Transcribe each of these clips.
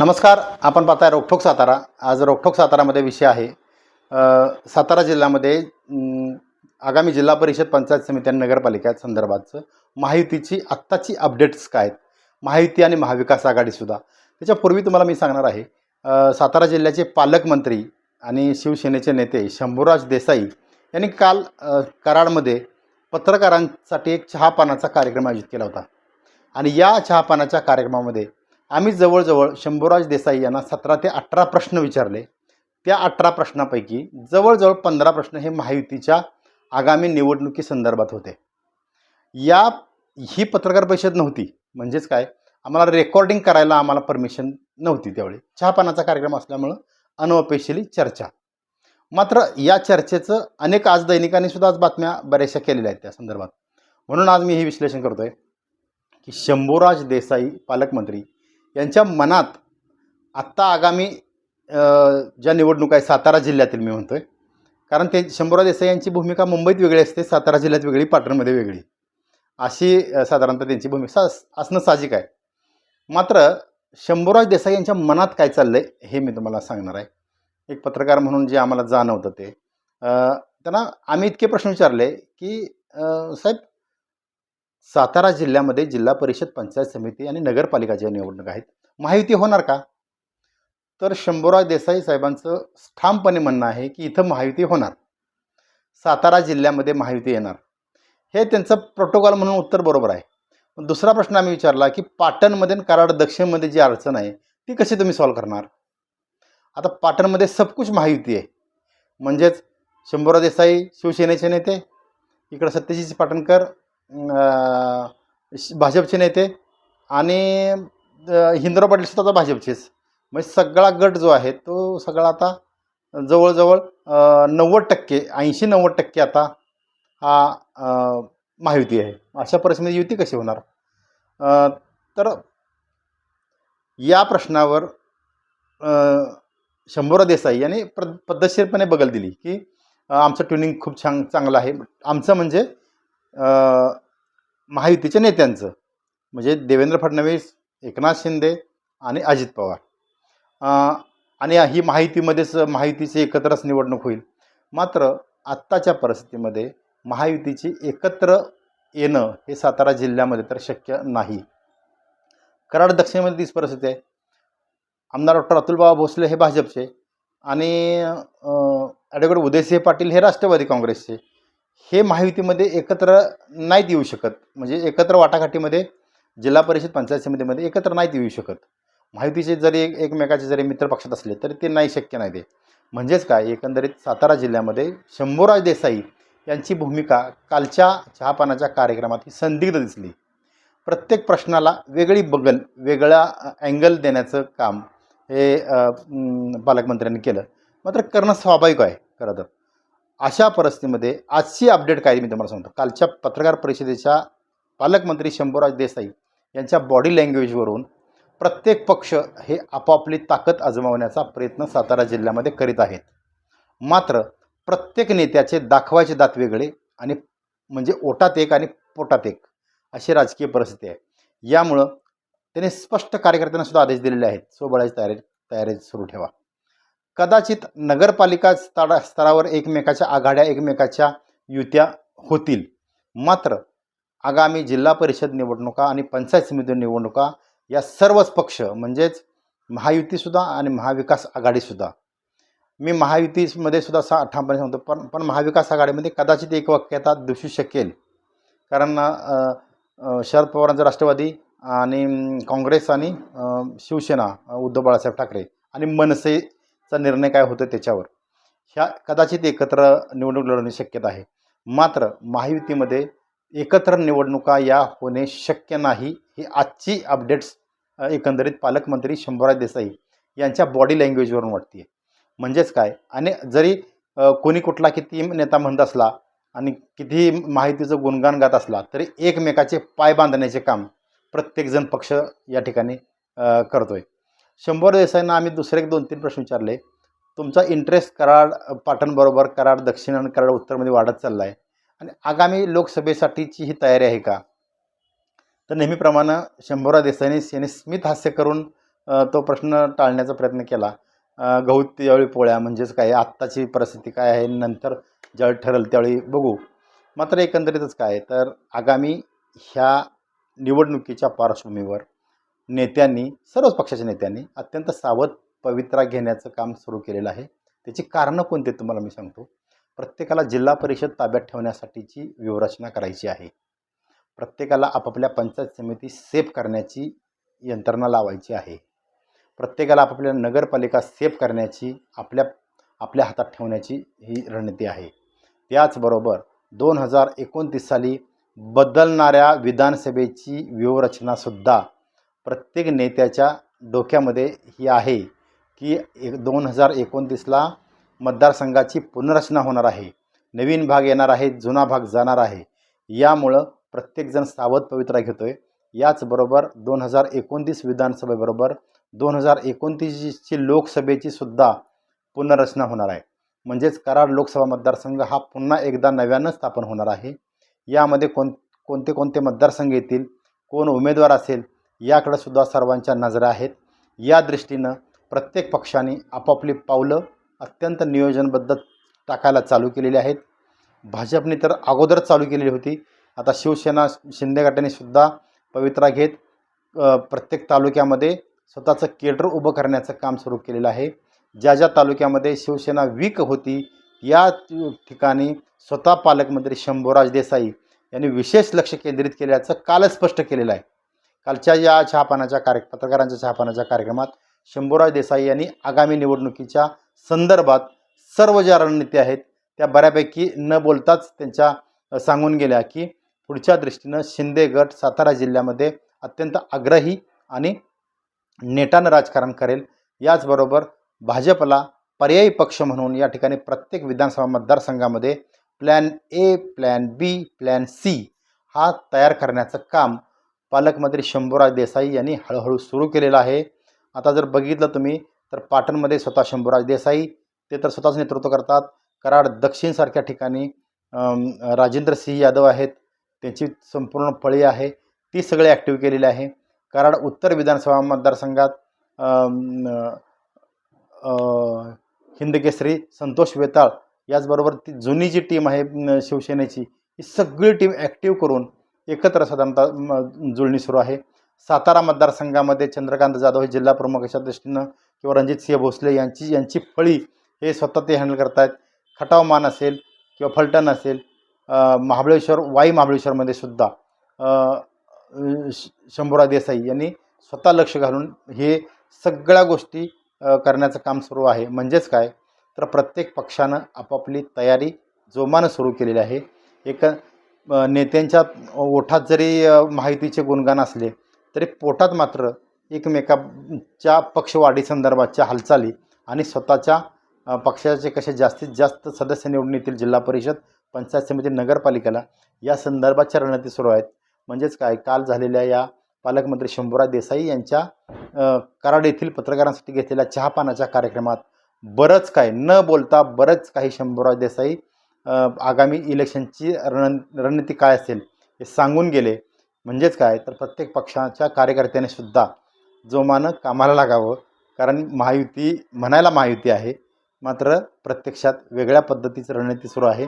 नमस्कार आपण पाहताय रोखोक सातारा. आज रोखोक सातारामध्ये विषय आहे. सातारा जिल्ह्यामध्ये आगामी जिल्हा परिषद पंचायत समिती आणि नगरपालिका संदर्भातचं माहितीची आत्ताची अपडेट्स काय आहेत? माहिती आणि महाविकास आघाडीसुद्धा त्याच्यापूर्वी तुम्हाला मी सांगणार आहे सातारा जिल्ह्याचे पालकमंत्री आणि शिवसेनेचे नेते शंभूराज देसाई यांनी काल कराडमध्ये पत्रकारांसाठी एक चहापानाचा कार्यक्रम आयोजित केला होता. आणि या चहापानाच्या कार्यक्रमामध्ये आम्ही जवळजवळ शंभूराज देसाई यांना सतरा ते अठरा प्रश्न विचारले. त्या अठरा प्रश्नापैकी जवळजवळ पंधरा प्रश्न हे महायुतीच्या आगामी निवडणुकीसंदर्भात होते. या ही पत्रकार परिषद नव्हती. म्हणजेच काय? आम्हाला रेकॉर्डिंग करायला आम्हाला परमिशन नव्हती त्यावेळी. चहापानाचा कार्यक्रम असल्यामुळं अनऑफिशियली चर्चा. मात्र या चर्चेचं अनेक आज दैनिकांनी सुद्धा आज बातम्या बऱ्याचशा केलेल्या आहेत त्या संदर्भात. म्हणून आज मी हे विश्लेषण करतो आहे की शंभूराज देसाई पालकमंत्री यांच्या मनात आत्ता आगामी ज्या निवडणूक आहे सातारा जिल्ह्यातील मी म्हणतो आहे कारण ते शंभूराज देसाई यांची भूमिका मुंबईत वेगळी असते सातारा जिल्ह्यात वेगळी पाटणमध्ये वेगळी. अशी साधारणतः त्यांची भूमिका सा असणं साहजिक आहे. मात्र शंभूराज देसाई यांच्या मनात काय चाललं आहे हे मी तुम्हाला सांगणार आहे. एक पत्रकार म्हणून जे आम्हाला जाणवतं ते. त्यांना आम्ही इतके प्रश्न विचारले की साहेब सातारा जिल्ह्यामध्ये जिल्हा परिषद पंचायत समिती आणि नगरपालिका ज्या निवडणूक आहेत महायुती होणार का? तर शंभूराज देसाई साहेबांचं ठामपणे म्हणणं आहे की इथं महायुती होणार. सातारा जिल्ह्यामध्ये महायुती येणार. हे त्यांचं प्रोटोकॉल म्हणून उत्तर बरोबर आहे. पण दुसरा प्रश्न आम्ही विचारला की पाटणमध्ये कराड दक्षिणमध्ये जी अडचण आहे ती कशी तुम्ही सॉल्व्ह करणार? आता पाटणमध्ये सबकुच महायुती आहे. म्हणजेच शंभूराव देसाई शिवसेनेचे नेते इकडं सत्यजित पाटणकर भाजपचे नेते आणि अं, हिंदराव पाटील सुद्धा आता भाजपचेच. म्हणजे सगळा गट जो आहे तो सगळा आता जवळजवळ नव्वद टक्के ऐंशी नव्वद टक्के आता हा महायुती आहे. अशा परिस्थितीमध्ये युती कशी होणार? तर या प्रश्नावर अं, देसाई यांनी प्र पद्धतशीरपणे बगल दिली की आमचं ट्युनिंग खूप छान चांगलं आहे. आमचं म्हणजे महायुतीच्या नेत्यांचं म्हणजे देवेंद्र फडणवीस एकनाथ शिंदे आणि अजित पवार. आणि ही माहितीमध्येच महायुतीची एकत्रच निवडणूक होईल. मात्र आत्ताच्या परिस्थितीमध्ये महायुतीची एकत्र येणं हे सातारा जिल्ह्यामध्ये तर शक्य नाही. कराड दक्षिणेमध्ये तीच परिस्थिती आहे. आमदार डॉक्टर अतुलबाबा भोसले हे भाजपचे आणि ॲडव्होकेट उदयसिंह पाटील हे राष्ट्रवादी काँग्रेसचे. हे महायुतीमध्ये एकत्र नाहीत येऊ शकत. म्हणजे एकत्र वाटाघाटीमध्ये जिल्हा परिषद पंचायत समितीमध्ये एकत्र नाहीत येऊ शकत. महायुतीचे जरी एक एकमेकाचे जरी मित्र पक्षात असले तरी ते नाही शक्य नाही ते. म्हणजेच काय? एकंदरीत सातारा जिल्ह्यामध्ये शंभूराज देसाई यांची भूमिका कालच्या चहापानाच्या कार्यक्रमात ही संदिग्ध दिसली. प्रत्येक प्रश्नाला वेगळी बगल वेगळा अँगल देण्याचं काम हे पालकमंत्र्यांनी केलं. मात्र करणं स्वाभाविक आहे खरं तर. अशा परिस्थितीमध्ये आजची अपडेट काय मी तुम्हाला सांगतो. कालच्या पत्रकार परिषदेच्या पालकमंत्री शंभूराज देसाई यांच्या बॉडी लँग्वेजवरून प्रत्येक पक्ष हे आपापली ताकद आजमावण्याचा प्रयत्न सातारा जिल्ह्यामध्ये करीत आहेत. मात्र प्रत्येक नेत्याचे दाखवायचे दात वेगळे आणि म्हणजे ओटात एक आणि पोटात एक अशी राजकीय परिस्थिती आहे. यामुळं त्यांनी स्पष्ट कार्यकर्त्यांना सुद्धा आदेश दिलेले आहेत. सोबळाची तयारी तयारी सुरू ठेवा. कदाचित नगरपालिका स्तरा स्तरावर एकमेकाच्या आघाड्या एकमेकाच्या युत्या होतील. मात्र आगामी जिल्हा परिषद निवडणुका आणि पंचायत समिती निवडणुका या सर्वच पक्ष म्हणजेच महायुतीसुद्धा आणि महाविकास आघाडीसुद्धा मी महायुतीमध्ये सुद्धा सा ठामपणे सांगतो पण पण महाविकास आघाडीमध्ये कदाचित एक वाक्यता दिसू शकेल. कारण शरद पवारांचं राष्ट्रवादी आणि काँग्रेस आणि शिवसेना उद्धव बाळासाहेब ठाकरे आणि मनसे चा निर्णय काय होतो त्याच्यावर. ह्या कदाचित एकत्र निवडणूक लढणे शक्यता आहे मात्र महायुतीमध्ये एकत्र निवडणुका या होणे शक्य नाही ही आजची अपडेट्स एकंदरीत पालकमंत्री शंभूराज देसाई यांच्या बॉडी लँग्वेजवरून वाटते म्हणजेच काय? आणि जरी कोणी कुठला किती नेता म्हणत असला आणि किती माहितीचं गुणगान गात असला तरी एकमेकाचे पाय बांधण्याचे काम प्रत्येकजण पक्ष या ठिकाणी करतोय. शंभर देसाईंना आम्ही दुसरे एक दोन तीन प्रश्न विचारले. तुमचा इंटरेस्ट कराड पाटणबरोबर कराड दक्षिण आणि कराड उत्तरमध्ये वाढत चालला आहे आणि आगामी लोकसभेसाठीची ही तयारी आहे का? तर नेहमीप्रमाणे शंभरा देसाईनी यांनी स्मित हास्य करून तो प्रश्न टाळण्याचा प्रयत्न केला. गहू त्यावेळी पोळ्या म्हणजेच काय? आत्ताची परिस्थिती काय आहे? नंतर ज्यावेळी ठरेल त्यावेळी बघू. मात्र एकंदरीतच काय? तर आगामी ह्या निवडणुकीच्या पार्श्वभूमीवर नेत्यांनी सर्वच पक्षाच्या नेत्यांनी अत्यंत सावध पवित्रा घेण्याचं काम सुरू केलेलं आहे. त्याची कारणं कोणती तुम्हाला मी सांगतो. प्रत्येकाला जिल्हा परिषद ताब्यात ठेवण्यासाठीची व्यूहरचना करायची आहे. प्रत्येकाला आपापल्या पंचायत समिती सेफ करण्याची यंत्रणा लावायची आहे. प्रत्येकाला आपापल्या नगरपालिका सेफ करण्याची आपल्या आपल्या हातात ठेवण्याची ही रणनीती आहे. त्याचबरोबर दोन हजार एकोणतीस साली बदलणाऱ्या विधानसभेची व्यूहरचनासुद्धा प्रत्येक नेत्याच्या डोक्यामध्ये ही आहे की एक दोन हजार एकोणतीसला मतदारसंघाची पुनर्रचना होणार आहे. नवीन भाग येणार आहे जुना भाग जाणार आहे. यामुळं प्रत्येकजण सावध पवित्रा घेतो आहे याचबरोबर दोन हजार एकोणतीस विधानसभेबरोबर दोन हजार एकोणतीसची लोकसभेची सुद्धा पुनर्रचना होणार आहे. म्हणजेच कराड लोकसभा मतदारसंघ हा पुन्हा एकदा नव्यानं स्थापन होणार आहे. यामध्ये कोण कोणते कोणते मतदारसंघ येतील? कोण उमेदवार असेल? याकडे सुद्धा सर्वांच्या नजरा आहेत. या दृष्टीनं प्रत्येक पक्षाने आपापली पावलं अत्यंत नियोजनबद्ध टाकायला चालू केलेली आहेत. भाजपने तर अगोदरच चालू केलेली होती. आता शिवसेना शिंदे गटाने सुद्धा पवित्रा घेत प्रत्येक तालुक्यामध्ये स्वतःचं केडर उभं करण्याचं काम सुरू केलेलं आहे. ज्या ज्या तालुक्यामध्ये शिवसेना वीक होती या ठिकाणी स्वतः पालकमंत्री शंभूराज देसाई यांनी विशेष लक्ष केंद्रित केल्याचं कालच स्पष्ट केलेलं आहे. कालच्या या चहापानाच्या कार्य पत्रकारांच्या चहापानाच्या कार्यक्रमात शंभूराज देसाई यांनी आगामी निवडणुकीच्या संदर्भात सर्व ज्या रणनीती आहेत त्या बऱ्यापैकी न बोलताच त्यांच्या सांगून गेल्या की पुढच्या दृष्टीनं शिंदे गट सातारा जिल्ह्यामध्ये अत्यंत आग्रही आणि नेटानं राजकारण करेल. याचबरोबर भाजपला पर्यायी पक्ष म्हणून या ठिकाणी प्रत्येक विधानसभा मतदारसंघामध्ये plan A plan B plan C हा तयार करण्याचं काम पालकमंत्री शंभूराज देसाई यांनी हळूहळू सुरू केलेलं आहे. आता जर बघितलं तुम्ही तर पाटणमध्ये स्वतः शंभूराज देसाई ते तर स्वतःच नेतृत्व करतात. कराड दक्षिणसारख्या ठिकाणी राजेंद्र सिंह यादव आहेत. त्यांची संपूर्ण फळी आहे. ती सगळी ॲक्टिव्ह केलेली आहे. कराड उत्तर विधानसभा मतदारसंघात हिंदकेसरी संतोष वेताळ याचबरोबर ती जुनी जी टीम आहे शिवसेनेची ही सगळी टीम ॲक्टिव्ह करून एकत्र साधारणतः जुळणी सुरू आहे. सातारा मतदारसंघामध्ये चंद्रकांत जाधव हे जिल्हा प्रमुखाच्या दृष्टीनं किंवा रणजित सिंह भोसले यांची यांची फळी हे स्वतः ते हँडल करत आहेत खटाव मान असेल किंवा फलटण असेल महाबळेश्वर वाई महाबळेश्वरमध्ये सुद्धा अ, श- देसाई यांनी स्वतः लक्ष घालून हे सगळ्या गोष्टी करण्याचं काम सुरू आहे. म्हणजेच काय? तर प्रत्येक पक्षानं आपापली तयारी जोमानं सुरू केलेली आहे. एक नेत्यांच्या ओठात जरी माहितीचे गुणगान असले तरी पोटात मात्र एकमेकाच्या पक्षवाढीसंदर्भातच्या हालचाली आणि स्वतःच्या पक्षाचे कसे जास्तीत जास्त सदस्य निवडून येतील जिल्हा परिषद पंचायत समिती नगरपालिकेला या संदर्भाच्या रणनीती सुरू आहेत. म्हणजेच काय? काल झालेल्या या पालकमंत्री शंभूराज देसाई यांच्या कराड येथील पत्रकारांसाठी घेतलेल्या चहापानाच्या कार्यक्रमात बरंच काय न बोलता बरंच काही शंभूराज देसाई आगामी इलेक्शनची रण रणनीती काय असेल हे सांगून गेले. म्हणजेच काय? तर प्रत्येक पक्षाच्या कार्यकर्त्याने सुद्धा जोमानं कामाला लागावं. कारण महायुती म्हणायला महायुती आहे. मात्र प्रत्यक्षात वेगळ्या पद्धतीची रणनीती सुरू आहे.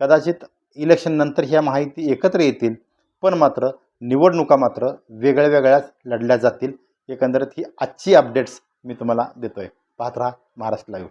कदाचित इलेक्शननंतर ह्या माहिती एकत्र येतील पण मात्र निवडणुका मात्र वेगळ्या वेगळ्याच लढल्या जातील. एकंदरीत ही आजची अपडेट्स मी तुम्हाला देतो आहे पाहत राहा महाराष्ट्र लाईव्ह